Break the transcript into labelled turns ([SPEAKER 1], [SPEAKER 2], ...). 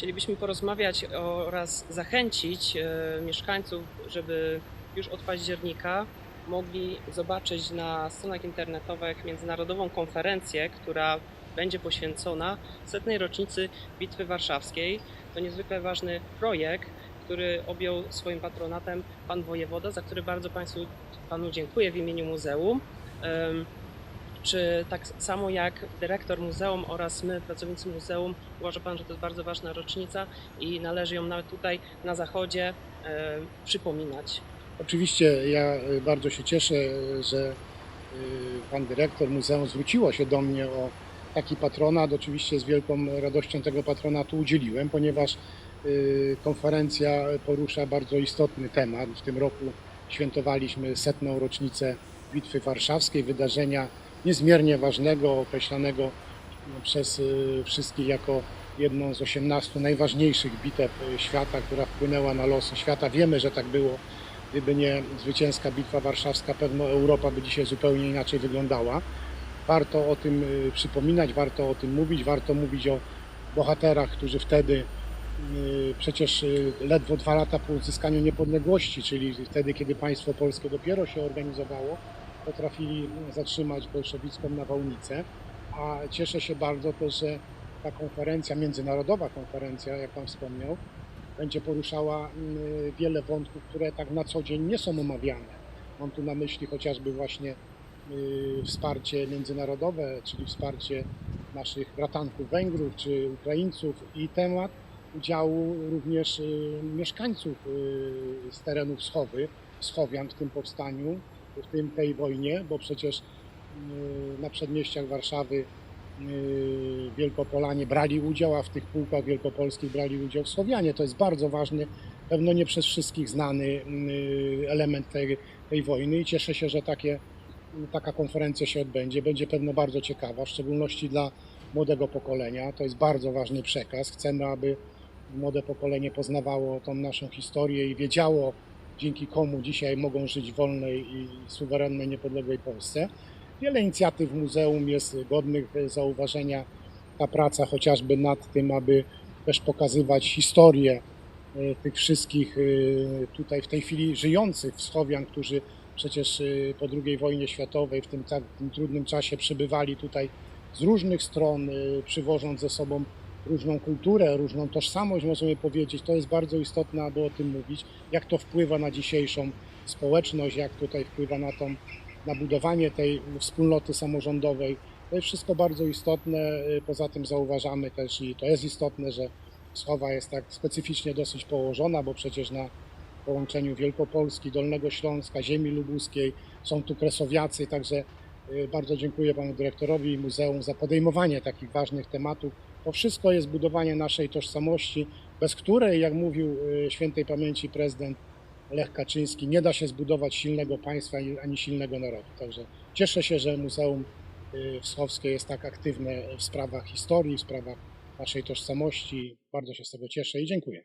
[SPEAKER 1] Chcielibyśmy porozmawiać oraz zachęcić e, mieszkańców, żeby już od października mogli zobaczyć na stronach internetowych międzynarodową konferencję, która będzie poświęcona setnej rocznicy Bitwy Warszawskiej. To niezwykle ważny projekt, który objął swoim patronatem pan wojewoda, za który bardzo Państwu panu dziękuję w imieniu muzeum. Czy tak samo jak dyrektor muzeum oraz my, pracownicy muzeum, uważa Pan, że to jest bardzo ważna rocznica i należy ją nawet tutaj na zachodzie e, przypominać?
[SPEAKER 2] Oczywiście ja y, bardzo się cieszę, że y, pan dyrektor muzeum zwróciło się do mnie o taki patronat. Oczywiście z wielką radością tego patronatu udzieliłem, ponieważ konferencja porusza bardzo istotny temat. W tym roku świętowaliśmy setną rocznicę Bitwy Warszawskiej, wydarzenia niezmiernie ważnego, określanego przez y, wszystkich jako jedną z 18 najważniejszych bitew y, świata, która wpłynęła na losy świata. Wiemy, że tak było. Gdyby nie zwycięska bitwa warszawska, pewno Europa by dzisiaj zupełnie inaczej wyglądała. Warto o tym y, przypominać, warto o tym mówić, warto mówić o bohaterach, którzy wtedy przecież ledwo dwa lata po uzyskaniu niepodległości, czyli wtedy, kiedy państwo polskie dopiero się organizowało, potrafili zatrzymać bolszewicką nawałnicę. A cieszę się bardzo też, że ta konferencja, międzynarodowa konferencja, jak Pan wspomniał, będzie poruszała mm, wiele wątków, które tak na co dzień nie są omawiane. Mam tu na myśli chociażby właśnie y, wsparcie międzynarodowe, czyli wsparcie naszych bratanków Węgrów czy Ukraińców i temat udziału również y, mieszkańców y, z terenów Schowy, Schowian w tym powstaniu, w tym tej wojnie, bo przecież y, na przedmieściach Warszawy y, Wielkopolanie brali udział, a w tych pułkach wielkopolskich brali udział Słowianie. To jest bardzo ważny, pewno nie przez wszystkich znany y, element tej, tej wojny i cieszę się, że takie, taka konferencja się odbędzie. Będzie pewno bardzo ciekawa, w szczególności dla młodego pokolenia. To jest bardzo ważny przekaz. Chcemy, aby młode pokolenie poznawało tą naszą historię i wiedziało, dzięki komu dzisiaj mogą żyć w wolnej i suwerennej, niepodległej Polsce. Wiele inicjatyw muzeum jest godnych zauważenia. Ta praca chociażby nad tym, aby też pokazywać historię e, tych wszystkich e, tutaj w tej chwili żyjących wschowian, którzy przecież e, po II wojnie światowej w tym, tak, trudnym czasie przybywali tutaj z różnych stron, przywożąc ze sobą różną kulturę, różną tożsamość, możemy powiedzieć. To jest bardzo istotne, aby o tym mówić, jak to wpływa na dzisiejszą społeczność, jak tutaj wpływa na tą na budowanie tej wspólnoty samorządowej. To jest wszystko bardzo istotne. Poza tym zauważamy też, i to jest istotne, że Schowa jest tak specyficznie dosyć położona, bo przecież na połączeniu Wielkopolski, Dolnego Śląska, ziemi lubuskiej są tu kresowiacy, także y, bardzo dziękuję panu dyrektorowi i muzeum za podejmowanie takich ważnych tematów. To wszystko jest budowanie naszej tożsamości, bez której, jak mówił y, świętej pamięci prezydent Lech Kaczyński, nie da się zbudować silnego państwa ani- ani silnego narodu. Także cieszę się, że Muzeum y, Wschowskie jest tak aktywne w sprawach historii, w sprawach naszej tożsamości. Bardzo się z tego cieszę i dziękuję.